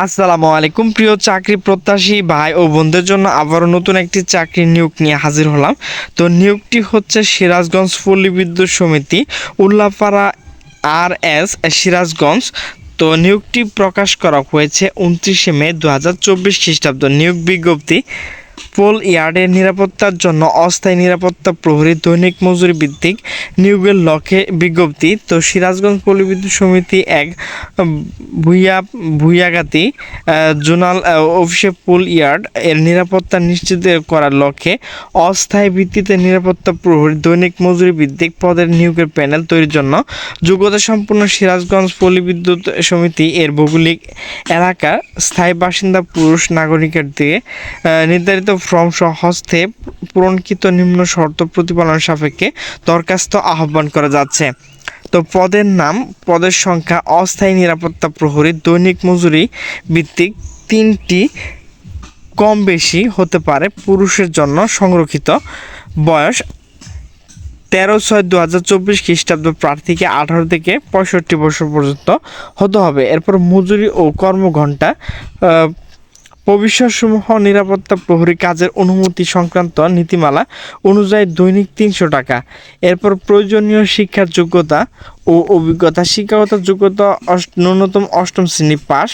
আসসালামু আলাইকুম, প্রিয় চাকরি প্রত্যাশী ভাই ও বোনদের জন্য আবারও নতুন একটি চাকরি নিয়োগ নিয়ে হাজির হলাম। তো নিয়োগটি হচ্ছে সিরাজগঞ্জ পল্লী বিদ্যুৎ সমিতি, উল্লাপাড়া আর এস সিরাজগঞ্জ। তো নিয়োগটি প্রকাশ করা হয়েছে উনত্রিশে মে দু হাজার চব্বিশ খ্রিস্টাব্দ। নিয়োগ বিজ্ঞপ্তি পোল ইয়ার্ডের নিরাপত্তার জন্য অস্থায়ী নিরাপত্তা প্রহরী দৈনিক মজুরি ভিত্তিক নিয়োগের লক্ষ্যে বিজ্ঞপ্তি। তো সিরাজগঞ্জ পল্লী বিদ্যুৎ সমিতি এক ভুইয়া ভুইয়াগাতি জোনাল অফিসে পুল ইয়ার্ড এর নিরাপত্তা নিশ্চিত করার লক্ষ্যে অস্থায়ী ভিত্তিতে নিরাপত্তা প্রহরী দৈনিক মজুরি ভিত্তিক পদের নিয়োগের প্যানেল তৈরির জন্য যোগ্যতা সম্পন্ন সিরাজগঞ্জ পল্লী বিদ্যুৎ সমিতি এর ভৌগোলিক এলাকা স্থায়ী বাসিন্দা, পুরুষ, নাগরিকের দিয়ে নির্ধারিত ফর্ম সহ হস্তে পূরণকৃত নিম্ন শর্ত প্রতিপালন সাপেক্ষে দরখাস্ত আহ্বান করা যাচ্ছে। তো পদের নাম, পদের সংখ্যা, অস্থায়ী নিরাপত্তা প্রহরী, দৈনিক মজুরি ভিত্তিক তিনটি কম বেশি হতে পারে পুরুষের জন্য সংরক্ষিত। বয়স তেরো ছয় দু হাজার চব্বিশ খ্রিস্টাব্দ প্রার্থীকে আঠারো থেকে পঁয়ষট্টি বছর পর্যন্ত হতে হবে। এরপর মজুরি ও কর্মঘণ্টা আহ, নিরাপত্তা প্রহরী কাজের অনুমতি সংক্রান্ত নীতিমালা অনুযায়ী দৈনিক তিনশো টাকা। এরপর প্রয়োজনীয় শিক্ষার যোগ্যতা ও অভিজ্ঞতা শিক্ষাগত যোগ্যতা ন্যূনতম অষ্টম শ্রেণি পাস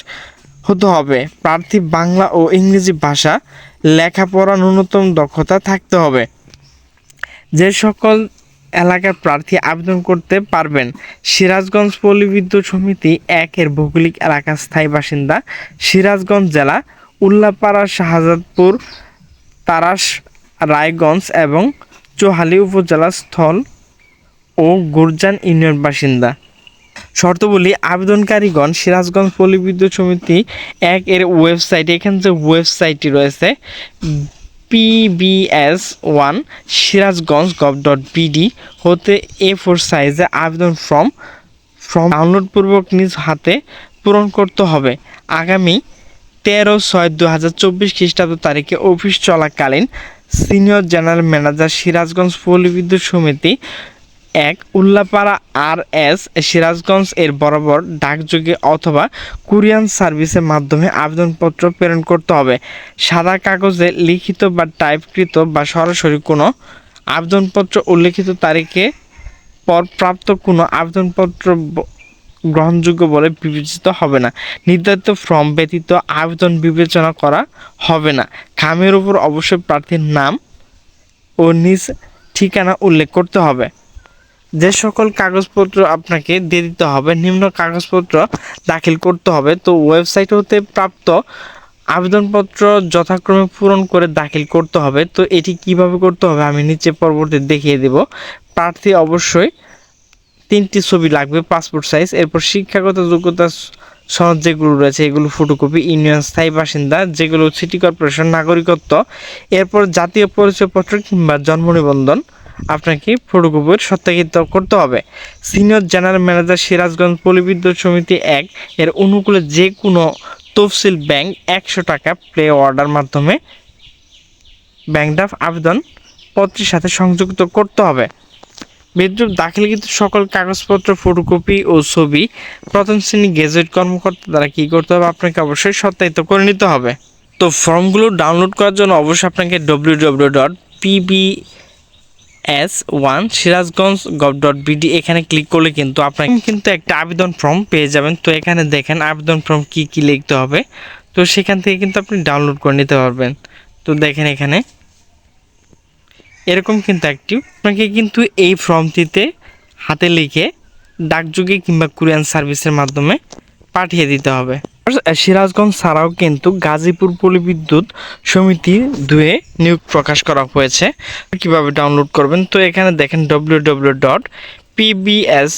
হতে হবে। প্রার্থী বাংলা ও ইংরেজি ভাষা লেখাপড়া ন্যূনতম দক্ষতা থাকতে হবে। যে সকল এলাকার প্রার্থী আবেদন করতে পারবেন সিরাজগঞ্জ পল্লী বিদ্যুৎ সমিতি একের ভৌগোলিক এলাকার স্থায়ী বাসিন্দা সিরাজগঞ্জ জেলা উল্লাপাড়া, শাহজাদপুর, তারাস, রায়গঞ্জ এবং চোহালি উপজেলা স্থল ও গুরজান ইউনিয়ন বাসিন্দা। শর্তবলী আবেদনকারীগণ সিরাজগঞ্জ পল্লী বিদ্যুৎ সমিতি এক এর ওয়েবসাইট, এখানে যে ওয়েবসাইটটি রয়েছে PBS one Sirajganj gov dot BD হতে এ ফোর সাইজে আবেদন ফর্ম ফর্ম ডাউনলোডপূর্বক নিজ হাতে পূরণ করতে হবে। আগামী তেরো ছয় দু হাজার চব্বিশ খ্রিস্টাব্দ তারিখে অফিস চলাকালীন সিনিয়র জেনারেল ম্যানেজার সিরাজগঞ্জ পল্লী বিদ্যুৎ সমিতি এক উল্লাপাড়া আর এস সিরাজগঞ্জ এর বরাবর ডাকযোগে অথবা কুরিয়ান সার্ভিসের মাধ্যমে আবেদনপত্র প্রেরণ করতে হবে। সাদা কাগজে লিখিত বা টাইপকৃত বা সরাসরি কোনো আবেদনপত্র উল্লেখিত তারিখে পর প্রাপ্ত কোনো আবেদনপত্র গ্রহণযোগ্য বলে বিবেচিত হবে না। নির্ধারিত ফর্ম ব্যতীত আবেদন বিবেচনা করা হবে না। খামের উপর অবশ্যই প্রার্থীর নাম ও নিজ ঠিকানা উল্লেখ করতে হবে। যে সকল কাগজপত্র আপনাকে দিয়ে দিতে হবে, নিম্ন কাগজপত্র দাখিল করতে হবে। তো ওয়েবসাইট হতে প্রাপ্ত আবেদনপত্র যথাক্রমে পূরণ করে দাখিল করতে হবে। তো এটি কীভাবে করতে হবে আমি নিচে পরবর্তী দেখিয়ে দেব। প্রার্থী অবশ্যই তিনটি ছবি লাগবে পাসপোর্ট সাইজ এরপর শিক্ষাগত যোগ্যতা স- সনদ যেগুলো রয়েছে, এগুলো ফটোকপি ইউনিয়ন স্থায়ী বাসিন্দা, যেগুলো সিটি কর্পোরেশন নাগরিকত্ব, এরপর জাতীয় পরিচয়পত্র কিংবা জন্ম নিবন্ধন আপনাকে ফটোকপির সত্যায়িত করতে হবে। সিনিয়র জেনারেল ম্যানেজার সিরাজগঞ্জ পলিবিদ্যুৎ সমিতি এক, এর অনুকূলে যে কোনো তফসিল ব্যাংক একশো টাকা প্লে অর্ডার মাধ্যমে ব্যাংক ড্রাফট আবেদন পত্রের সাথে সংযুক্ত করতে হবে। বিদ্যুৎ দাখিলকৃত সকল কাগজপত্র, ফটোকপি ও ছবি প্রথম শ্রেণি গেজেট কর্মকর্তা দ্বারা কী করতে হবে? আপনাকে অবশ্যই সত্যায়িত করে নিতে হবে। তো ফর্মগুলো ডাউনলোড করার জন্য অবশ্যই আপনাকে W W dot PB S one Sirajganj gov dot BD এখানে ক্লিক করলে কিন্তু আপনাকে কিন্তু একটা আবেদন ফর্ম পেয়ে যাবেন। তো এখানে দেখেন আবেদন ফর্ম কি কি লিখতে হবে। তো সেখান থেকে কিন্তু আপনি ডাউনলোড করে নিতে পারবেন। তো দেখেন এখানে এরকম কিন্তু একটি আপনাকে কিন্তু এই ফর্মটিতে হাতে লিখে ডাকযোগে কিংবা কুরিয়ান সার্ভিসের মাধ্যমে পাঠিয়ে দিতে হবে। সিরাজগঞ্জ ছাড়াও কিন্তু গাজীপুর পল্লী বিদ্যুৎ সমিতি দুয়ে নিয়োগ প্রকাশ করা হয়েছে। কীভাবে ডাউনলোড করবেন? তো এখানে দেখেন W W dot PBS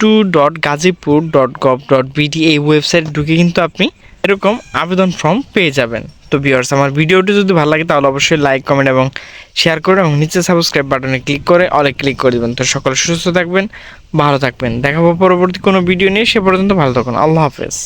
two dot Gazipur dot gov dot BD এই ওয়েবসাইট ঢুকে কিন্তু আপনি এরকম আবেদন ফর্ম পেয়ে যাবেন। তো ভিওর্স আমার ভিডিওটি যদি ভালো লাগে তাহলে অবশ্যই লাইক কমেন্ট এবং শেয়ার করে এবং নিচে সাবস্ক্রাইব বাটনে ক্লিক করে অলে ক্লিক করে দেবেন। তো সকলে সুস্থ থাকবেন, ভালো থাকবেন। দেখাবো পরবর্তী কোনো ভিডিও নিয়ে, সে পর্যন্ত ভালো থাকুন। আল্লাহ হাফেজ।